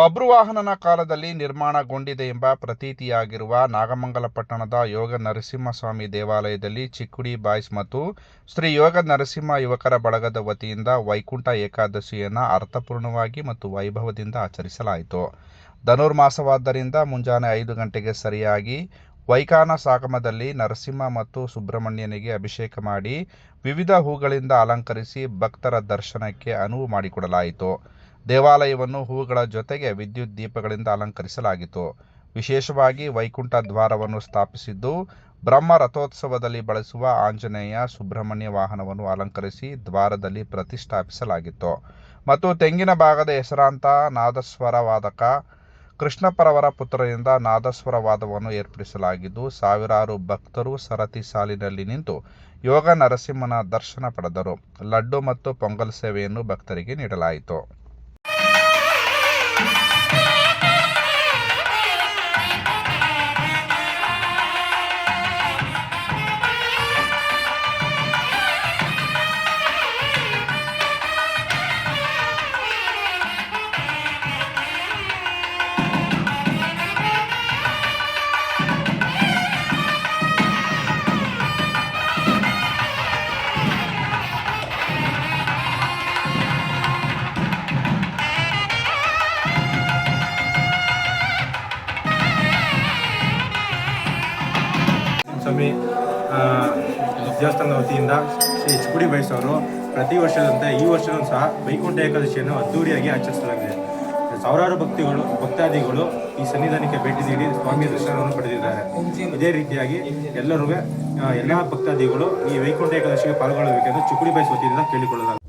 ಬಬ್ರುವಾಹನನ ಕಾಲದಲ್ಲಿ ನಿರ್ಮಾಣಗೊಂಡಿದೆ ಎಂಬ ಪ್ರತೀತಿಯಾಗಿರುವ ನಾಗಮಂಗಲ ಪಟ್ಟಣದ ಯೋಗ ನರಸಿಂಹಸ್ವಾಮಿ ದೇವಾಲಯದಲ್ಲಿ ಚಿಕ್ಕುಡಿ ಬಾಯ್ಸ್ ಮತ್ತು ಶ್ರೀ ಯೋಗ ನರಸಿಂಹ ಯುವಕರ ಬಳಗದ ವತಿಯಿಂದ ವೈಕುಂಠ ಏಕಾದಶಿಯನ್ನು ಅರ್ಥಪೂರ್ಣವಾಗಿ ಮತ್ತು ವೈಭವದಿಂದ ಆಚರಿಸಲಾಯಿತು. ಧನುರ್ಮಾಸವಾದ್ದರಿಂದ ಮುಂಜಾನೆ ಐದು ಗಂಟೆಗೆ ಸರಿಯಾಗಿ ವೈಖಾನ ಸಾಗಮದಲ್ಲಿ ನರಸಿಂಹ ಮತ್ತು ಸುಬ್ರಹ್ಮಣ್ಯನಿಗೆ ಅಭಿಷೇಕ ಮಾಡಿ ವಿವಿಧ ಹೂಗಳಿಂದ ಅಲಂಕರಿಸಿ ಭಕ್ತರ ದರ್ಶನಕ್ಕೆ ಅನುವು ಮಾಡಿಕೊಡಲಾಯಿತು. ದೇವಾಲಯವನ್ನು ಹೂಗಳ ಜೊತೆಗೆ ವಿದ್ಯುತ್ ದೀಪಗಳಿಂದ ಅಲಂಕರಿಸಲಾಗಿತ್ತು. ವಿಶೇಷವಾಗಿ ವೈಕುಂಠ ದ್ವಾರವನ್ನು ಸ್ಥಾಪಿಸಿದ್ದು, ಬ್ರಹ್ಮ ರಥೋತ್ಸವದಲ್ಲಿ ಬಳಸುವ ಆಂಜನೇಯ ಸುಬ್ರಹ್ಮಣ್ಯ ವಾಹನವನ್ನು ಅಲಂಕರಿಸಿ ದ್ವಾರದಲ್ಲಿ ಪ್ರತಿಷ್ಠಾಪಿಸಲಾಗಿತ್ತು. ಮತ್ತು ತೆಂಗಿನ ಭಾಗದ ಹೆಸರಾಂತ ನಾದಸ್ವರ ವಾದಕ ಪುತ್ರರಿಂದ ನಾದಸ್ವರ ವಾದವನ್ನು ಏರ್ಪಡಿಸಲಾಗಿದ್ದು, ಸಾವಿರಾರು ಭಕ್ತರು ಸರತಿ ಸಾಲಿನಲ್ಲಿ ನಿಂತು ಯೋಗ ನರಸಿಂಹನ ದರ್ಶನ ಪಡೆದರು. ಲಡ್ಡು ಮತ್ತು ಪೊಂಗಲ್ ಸೇವೆಯನ್ನು ಭಕ್ತರಿಗೆ ನೀಡಲಾಯಿತು. ಸ್ವಾಮಿ ದೇವಸ್ಥಾನದ ವತಿಯಿಂದ ಶ್ರೀ ಚಿಕ್ಕುಡಿ ಬಯಸವರು ಪ್ರತಿ ವರ್ಷದಂತೆ ಈ ವರ್ಷವೂ ಸಹ ವೈಕುಂಠ ಏಕಾದಶಿಯನ್ನು ಅದ್ದೂರಿಯಾಗಿ ಆಚರಿಸಲಾಗಿದೆ. ಸಾವಿರಾರು ಭಕ್ತಿಗಳು, ಭಕ್ತಾದಿಗಳು ಈ ಸನ್ನಿಧಾನಕ್ಕೆ ಭೇಟಿ ನೀಡಿ ಸ್ವಾಮಿಯ ದರ್ಶನವನ್ನು ಪಡೆದಿದ್ದಾರೆ. ಇದೇ ರೀತಿಯಾಗಿ ಎಲ್ಲರೂ ಎಲ್ಲ ಭಕ್ತಾದಿಗಳು ಈ ವೈಕುಂಠ ಏಕಾದಶಿಗೆ ಪಾಲ್ಗೊಳ್ಳಬೇಕೆಂದು ಚಿಕ್ಕುಡಿ ಬಯಸ ವತಿಯಿಂದ ಕೇಳಿಕೊಳ್ಳಲಾಗಿದೆ